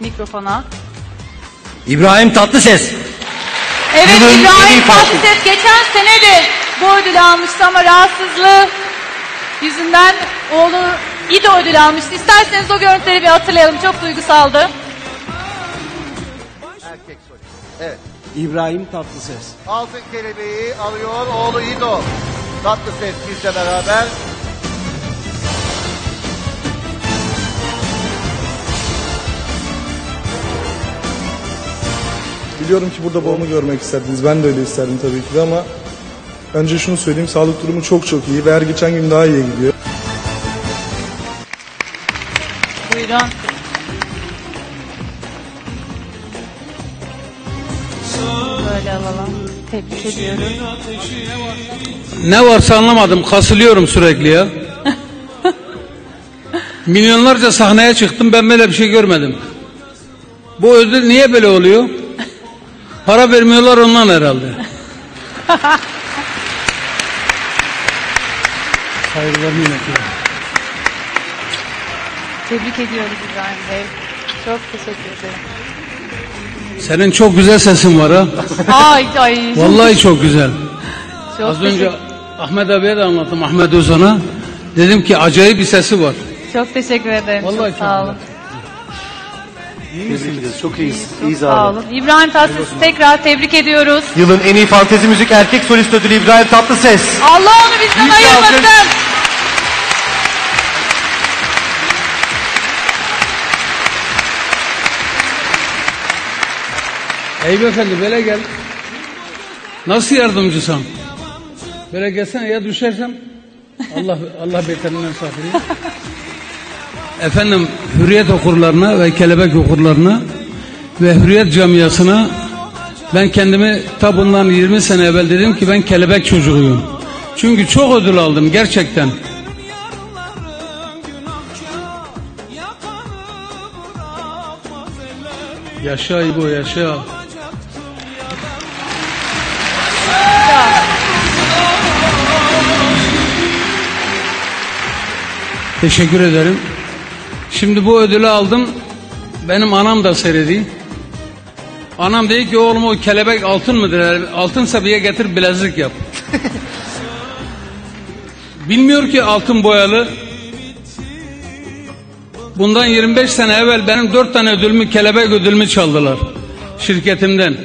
mikrofona. İbrahim Tatlıses. Evet Yılın İbrahim. Tatlıses geçen sene de bu ödülü almıştı ama rahatsızlığı yüzünden oğlu İdo ödülü almıştı. İsterseniz o görüntüleri bir hatırlayalım. Çok duygusaldı. Erkek solist. Evet. İbrahim Tatlıses. Altın kelebeği alıyor oğlu İdo. Tatlı ses bizle beraber. Biliyorum ki burada babamı görmek isterdiniz. Ben de öyle isterdim tabii ki de ama önce şunu söyleyeyim. Sağlık durumu çok çok iyi ve her geçen gün daha iyiye gidiyor. Buyurun. Böyle alalım. Tebrik ediyoruz. Ne varsa anlamadım. Kasılıyorum sürekli ya. Milyonlarca sahneye çıktım. Ben böyle bir şey görmedim. Bu ödül niye böyle oluyor? Para vermiyorlar ondan herhalde. Saygılarımı iletiyorum. Tebrik ediyoruz İbrahim Bey. Çok teşekkür ederim. Senin çok güzel sesin var ha. Ay ay. Vallahi çok güzel. çok Az önce Ahmet abiye de anlattım. Ahmet Ozan'a. Dedim ki acayip bir sesi var. Çok teşekkür ederim. Vallahi çok çok sağ olun. Çok iyiyiz. Çok İyiyiz sağ abi. olun. İbrahim Tatlıses'i tekrar tebrik ediyoruz. Yılın en iyi fantezi müzik erkek solist ödülü İbrahim Tatlıses. Allah onu bizden Büyük bir alkış. ayırmasın. Eyüp Efendi böyle gel. Nasıl yardımcısam? Böyle gelsene ya düşersem. Allah Allah beterinden saklayayım. Efendim Hürriyet okurlarına ve Kelebek okurlarına ve Hürriyet camiasına ben kendimi ta bundan 20 sene evvel dedim ki ben kelebek çocuğuyum. Çünkü çok ödül aldım gerçekten. Yaşa İbo yaşa. Teşekkür ederim. Şimdi bu ödülü aldım. Benim anam da seyredi. Anam dedi ki oğlum o kelebek altın mıdır? Altınsa bir getir bilezik yap. Bilmiyor ki altın boyalı. Bundan 25 sene evvel benim 4 tane ödülümü kelebek ödülümü çaldılar. Şirketimden.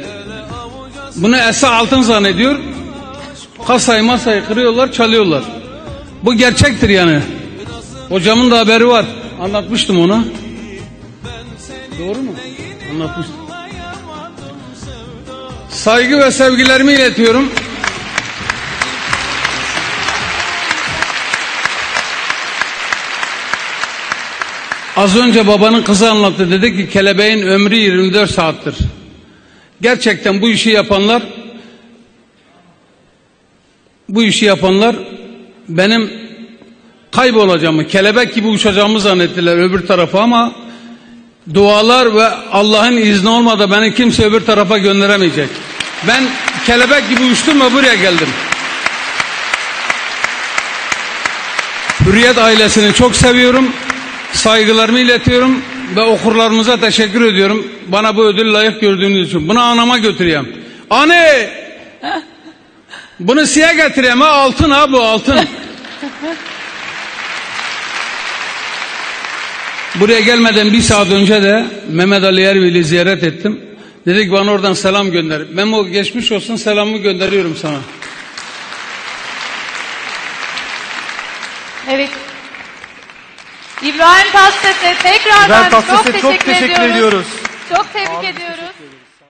Bunu Esa altın zannediyor. Kasayı masayı kırıyorlar çalıyorlar. Bu gerçektir yani. Hocamın da haberi var. Anlatmıştım ona. Doğru mu? Anlatmıştım. Saygı ve sevgilerimi iletiyorum. Az önce babanın kızı anlattı. Dedi ki kelebeğin ömrü 24 saattir. Gerçekten bu işi yapanlar bu işi yapanlar benim kaybolacağımı, kelebek gibi uçacağımı zannettiler öbür tarafa ama dualar ve Allah'ın izni olmadan beni kimse öbür tarafa gönderemeyecek. Ben kelebek gibi uçtum ve buraya geldim. Hürriyet ailesini çok seviyorum. Saygılarımı iletiyorum ve okurlarımıza teşekkür ediyorum. Bana bu ödül layık gördüğünüz için. Bunu anama götüreyim. Anne! Bunu size getireyim ha altın ha bu altın. Buraya gelmeden bir saat önce de Mehmet Ali Erbil'i ziyaret ettim. Dedik bana oradan selam gönder. Memo geçmiş olsun selamımı gönderiyorum sana. Evet. İbrahim Tatlıses'e tekrardan İbrahim çok teşekkür, çok teşekkür ediyoruz. ediyoruz. Çok tebrik ediyoruz.